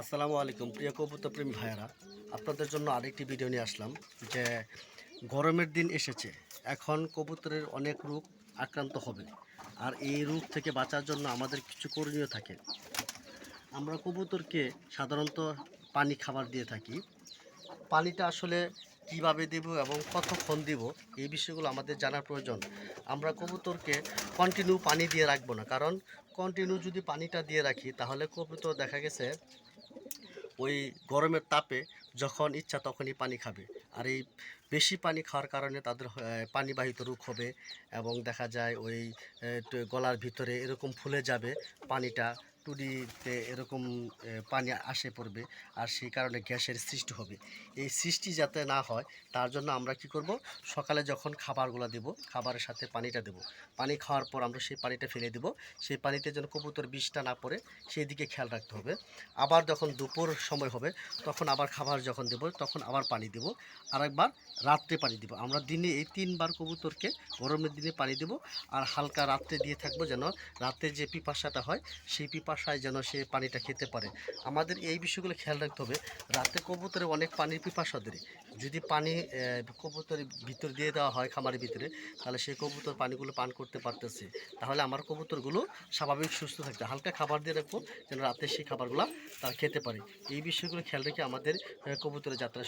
আসসালামু আলাইকুম, প্রিয় কবুতর প্রেমী ভাইয়েরা। আপনাদের জন্য আরেকটি ভিডিও নিয়ে আসলাম যে গরমের দিন এসেছে। এখন কবুতরের অনেক রোগ আক্রান্ত হবে। আর এই রোগ থেকে বাঁচার জন্য আমাদের কিছু করণীয় থাকে। আমরা কবুতরকে সাধারণত পানি খাবার দিয়ে থাকি। পানিটা আসলে কীভাবে দেব এবং কতক্ষণ দিব, এই বিষয়গুলো আমাদের জানার প্রয়োজন। আমরা কবুতরকে কন্টিনিউ পানি দিয়ে রাখব না। কারণ কন্টিনিউ যদি পানিটা দিয়ে রাখি, তাহলে কবুতর দেখা গেছে ওই গরমের তাপে যখন ইচ্ছা তখনই পানি খাবে। আর এই বেশি পানি খাওয়ার কারণে তাদের পানিবাহিত রোগ হবে এবং দেখা যায় ওই গলার ভিতরে এরকম ফুলে যাবে পানিটা টুডিতে এরকম পানি আসে পড়বে আর সেই কারণে গ্যাসের সৃষ্টি হবে। এই সৃষ্টি যাতে না হয়, তার জন্য আমরা কি করব? সকালে যখন খাবারগুলো দেব, খাবারের সাথে পানিটা দেব। পানি খাওয়ার পর আমরা সেই পানিটা ফেলে দেব। সেই পানিতে যেন কবুতর বিষটা না পড়ে, সেই দিকে খেয়াল রাখতে হবে। আবার যখন দুপুর সময় হবে, তখন আবার খাবার যখন দেব, তখন আবার পানি দেব। আর একবার রাত্রে পানি দেব। আমরা দিনে এই তিনবার কবুতরকে গরমের দিনে পানি দেব আর হালকা রাত্রে দিয়ে থাকব যেন রাতে যে পিপাসাটা হয়, সেই পিপাসায় যেন সে পানিটা খেতে পারে। আমাদের এই বিষয়গুলো খেয়াল রাখতে হবে। রাতে কবুতরে অনেক পানির পিপাসা ধরে যদি পানি কবুতরের ভিতর দিয়ে দেওয়া হয় খামারের ভিতরে, তাহলে সেই কবুতর পানিগুলো পান করতে পারতেছে। তাহলে আমার কবুতরগুলো স্বাভাবিক সুস্থ থাকবে। হালকা খাবার দিয়ে রাখব, যেন রাতে সেই খাবারগুলো তারা খেতে পারে। এই বিষয়গুলো খেয়াল রেখে আমাদের কবুতরের যাত্রা